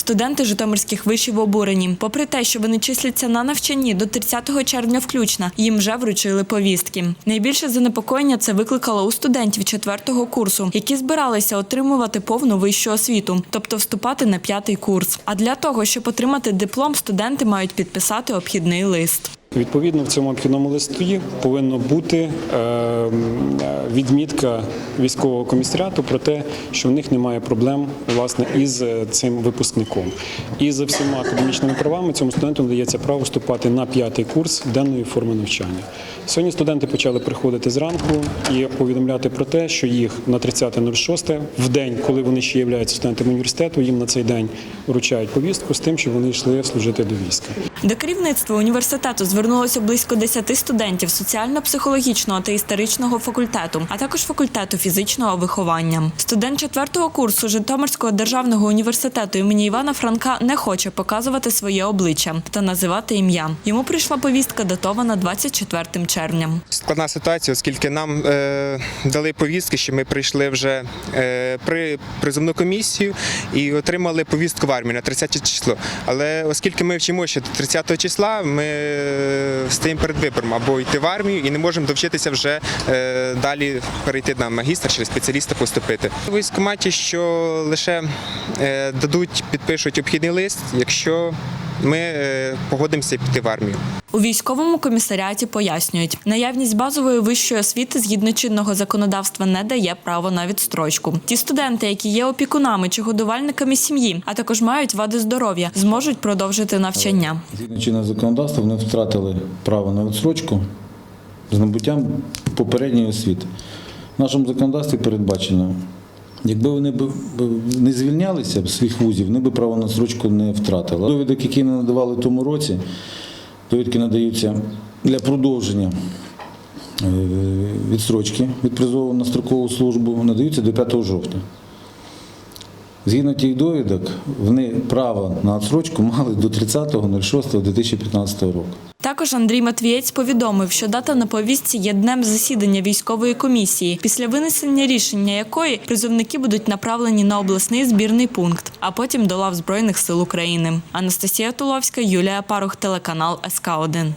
Студенти Житомирських вишів обурені. Попри те, що вони числяться на навчанні до 30 червня включно, їм вже вручили повістки. Найбільше занепокоєння це викликало у студентів четвертого курсу, які збиралися отримувати повну вищу освіту, тобто вступати на п'ятий курс. А для того, щоб отримати диплом, студенти мають підписати обхідний лист. Відповідно, в цьому обхідному листі повинна бути е, м, відмітка військового комісаріату про те, що в них немає проблем власне із е, цим випускником. І за всіма академічними правами цьому студенту надається право вступати на п'ятий курс денної форми навчання. Сьогодні студенти почали приходити зранку і повідомляти про те, що їх на 30.06 в день, коли вони ще являються студентами університету, їм на цей день вручають повістку з тим, що вони йшли служити до війська. До керівництва університету звернулося близько 10 студентів соціально-психологічного та історичного факультету, а також факультету фізичного виховання. Студент четвертого курсу Житомирського державного університету імені Івана Франка не хоче показувати своє обличчя та називати ім'я. Йому прийшла повістка, датована 24 червня. Складна ситуація, оскільки нам е, дали повістки, що ми прийшли вже е, при призовну комісію і отримали повістку в армію на 30 число. Але оскільки ми вчимо ще до 30 числа, ми е, стоїмо перед вибором або йти в армію і не можемо довчитися вже е, далі перейти на магістр чи спеціаліста поступити. У військкоматі, що лише е, дадуть, підпишуть обхідний лист, якщо ми е, погодимося піти в армію. У військовому комісаріаті пояснюють, наявність базової вищої освіти згідно чинного законодавства не дає право на відстрочку. Ті студенти, які є опікунами чи годувальниками сім'ї, а також мають вади здоров'я, зможуть продовжити навчання. Згідно чинного законодавства, вони втратили право на відсрочку з набуттям попередньої освіти. В нашому законодавстві передбачено, якби вони б не звільнялися своїх вузів, вони б право на відсрочку не втратили. Довідок, які не надавали тому році, довідки надаються для продовження е, відсрочки від призову на строкову службу, надаються до 5 жовтня. Згідно тих довідок, вони право на відсрочку мали до 30.06.2015 року. Також Андрій Матвієць повідомив, що дата на повістці є днем засідання військової комісії, після винесення рішення якої призовники будуть направлені на обласний збірний пункт, а потім до лав Збройних сил України. Анастасія Туловська, Юлія Парух, телеканал СК 1